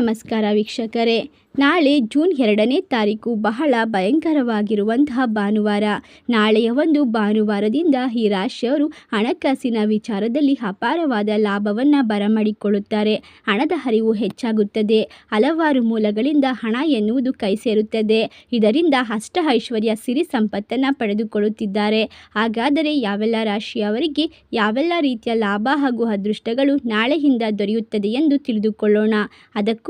ನಮಸ್ಕಾರ ವೀಕ್ಷಕರೇ. ನಾಳೆ ಜೂನ್ ಎರಡನೇ ತಾರೀಕು ಬಹಳ ಭಯಂಕರವಾಗಿರುವಂತಹ ಭಾನುವಾರ. ನಾಳೆಯ ಒಂದು ಭಾನುವಾರದಿಂದ ಈ ರಾಶಿಯವರು ಹಣಕಾಸಿನ ವಿಚಾರದಲ್ಲಿ ಅಪಾರವಾದ ಲಾಭವನ್ನು ಬರಮಾಡಿಕೊಳ್ಳುತ್ತಾರೆ. ಹಣದ ಹರಿವು ಹೆಚ್ಚಾಗುತ್ತದೆ. ಹಲವಾರು ಮೂಲಗಳಿಂದ ಹಣ ಎನ್ನುವುದು ಕೈ ಸೇರುತ್ತದೆ ಇದರಿಂದ ಅಷ್ಟ ಐಶ್ವರ್ಯ ಸಿರಿ ಸಂಪತ್ತನ್ನು ಪಡೆದುಕೊಳ್ಳುತ್ತಿದ್ದಾರೆ. ಹಾಗಾದರೆ ಯಾವೆಲ್ಲ ರಾಶಿಯವರಿಗೆ ಯಾವೆಲ್ಲ ರೀತಿಯ ಲಾಭ ಹಾಗೂ ಅದೃಷ್ಟಗಳು ನಾಳೆಯಿಂದ ದೊರೆಯುತ್ತದೆ ಎಂದು ತಿಳಿದುಕೊಳ್ಳೋಣ. ಅದಕ್ಕೂ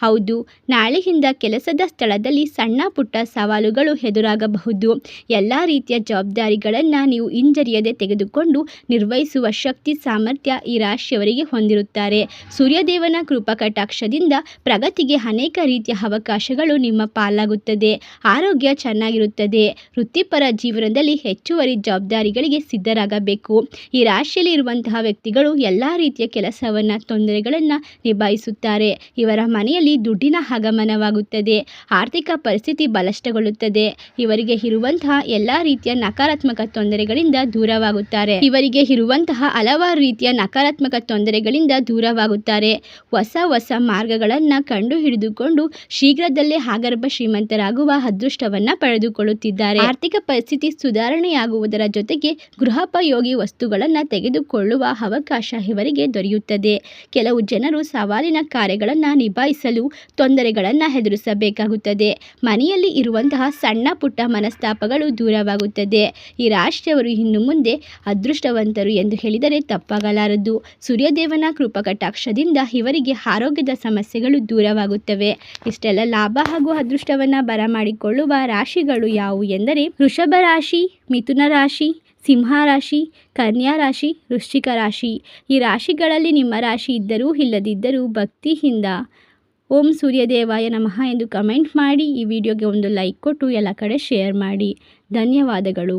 ಹೌದು ನಾಳೆಯಿಂದ ಕೆಲಸದ ಸ್ಥಳದಲ್ಲಿ ಸಣ್ಣ ಪುಟ್ಟ ಸವಾಲುಗಳು ಎದುರಾಗಬಹುದು. ಎಲ್ಲ ರೀತಿಯ ಜವಾಬ್ದಾರಿಗಳನ್ನು ನೀವು ಹಿಂಜರಿಯದೆ ತೆಗೆದುಕೊಂಡು ನಿರ್ವಹಿಸುವ ಶಕ್ತಿ, ಸಾಮರ್ಥ್ಯ ಈ ರಾಶಿಯವರಿಗೆ ಹೊಂದಿರುತ್ತಾರೆ. ಸೂರ್ಯದೇವನ ಕೃಪಾ ಕಟಾಕ್ಷದಿಂದ ಪ್ರಗತಿಗೆ ಅನೇಕ ರೀತಿಯ ಅವಕಾಶಗಳು ನಿಮ್ಮ ಪಾಲಾಗುತ್ತದೆ. ಆರೋಗ್ಯ ಚೆನ್ನಾಗಿರುತ್ತದೆ. ವೃತ್ತಿಪರ ಜೀವನದಲ್ಲಿ ಹೆಚ್ಚುವರಿ ಜವಾಬ್ದಾರಿಗಳಿಗೆ ಸಿದ್ಧರಾಗಬೇಕು. ಈ ರಾಶಿಯಲ್ಲಿ ಇರುವಂತಹ ವ್ಯಕ್ತಿಗಳು ಎಲ್ಲ ರೀತಿಯ ಕೆಲಸವನ್ನು, ತೊಂದರೆಗಳನ್ನು ನಿಭಾಯಿಸುತ್ತಾರೆ. ಇವರ ಮನೆಯಲ್ಲಿ ದುಡ್ಡಿನ ಆಗಮನವಾಗುತ್ತದೆ. ಆರ್ಥಿಕ ಪರಿಸ್ಥಿತಿ ಬಲಷ್ಟಗೊಳ್ಳುತ್ತದೆ ಇವರಿಗೆ ಇರುವಂತಹ ಎಲ್ಲ ರೀತಿಯ ನಕಾರಾತ್ಮಕ ತೊಂದರೆಗಳಿಂದ ದೂರವಾಗುತ್ತಾರೆ. ಇವರಿಗೆ ಇರುವಂತಹ ಹಲವಾರು ರೀತಿಯ ನಕಾರಾತ್ಮಕ ತೊಂದರೆಗಳಿಂದ ದೂರವಾಗುತ್ತಾರೆ. ಹೊಸ ಹೊಸ ಮಾರ್ಗಗಳನ್ನು ಕಂಡು ಹಿಡಿದುಕೊಂಡು ಶೀಘ್ರದಲ್ಲೇ ಆಗರ್ಭ ಶ್ರೀಮಂತರಾಗುವ ಅದೃಷ್ಟವನ್ನ ಪಡೆದುಕೊಳ್ಳುತ್ತಿದ್ದಾರೆ. ಆರ್ಥಿಕ ಪರಿಸ್ಥಿತಿ ಸುಧಾರಣೆಯಾಗುವುದರ ಜೊತೆಗೆ ಗೃಹೋಪಯೋಗಿ ವಸ್ತುಗಳನ್ನು ತೆಗೆದುಕೊಳ್ಳುವ ಅವಕಾಶ ಇವರಿಗೆ ದೊರೆಯುತ್ತದೆ. ಕೆಲವು ಜನರು ಸವಾಲಿನ ಕಾರ್ಯಗಳನ್ನು ನಿಭಾಯಿಸಲು ತೊಂದರೆಗಳನ್ನು ಎದುರಿಸಬೇಕಾಗುತ್ತದೆ. ಮನೆಯಲ್ಲಿ ಇರುವಂತಹ ಸಣ್ಣ ಪುಟ್ಟ ಮನಸ್ತಾಪಗಳು ದೂರವಾಗುತ್ತದೆ. ಈ ರಾಶಿಯವರು ಇನ್ನು ಮುಂದೆ ಅದೃಷ್ಟವಂತರು ಎಂದು ಹೇಳಿದರೆ ತಪ್ಪಾಗಲಾರದು. ಸೂರ್ಯದೇವನ ಕೃಪಕಟಾಕ್ಷದಿಂದ ಇವರಿಗೆ ಆರೋಗ್ಯದ ಸಮಸ್ಯೆಗಳು ದೂರವಾಗುತ್ತವೆ. ಇಷ್ಟೆಲ್ಲ ಲಾಭ ಹಾಗೂ ಅದೃಷ್ಟವನ್ನು ಬರಮಾಡಿಕೊಳ್ಳುವ ರಾಶಿಗಳು ಯಾವುವು ಎಂದರೆ ವೃಷಭ ರಾಶಿ, ಮಿಥುನ ರಾಶಿ, ಸಿಂಹ ರಾಶಿ, ಕನ್ಯಾ ರಾಶಿ, ವೃಶ್ಚಿಕ ರಾಶಿ. ಈ ರಾಶಿಗಳಲ್ಲಿ ನಿಮ್ಮ ರಾಶಿ ಇದ್ದರೂ ಇಲ್ಲದಿದ್ದರೂ ಭಕ್ತಿಯಿಂದ ಓಂ ಸೂರ್ಯದೇವಾಯ ನಮಃ ಎಂದು ಕಮೆಂಟ್ ಮಾಡಿ ಈ ವಿಡಿಯೋಗೆ ಒಂದು ಲೈಕ್ ಕೊಟ್ಟು ಎಲ್ಲ ಕಡೆ ಶೇರ್ ಮಾಡಿ. ಧನ್ಯವಾದಗಳು.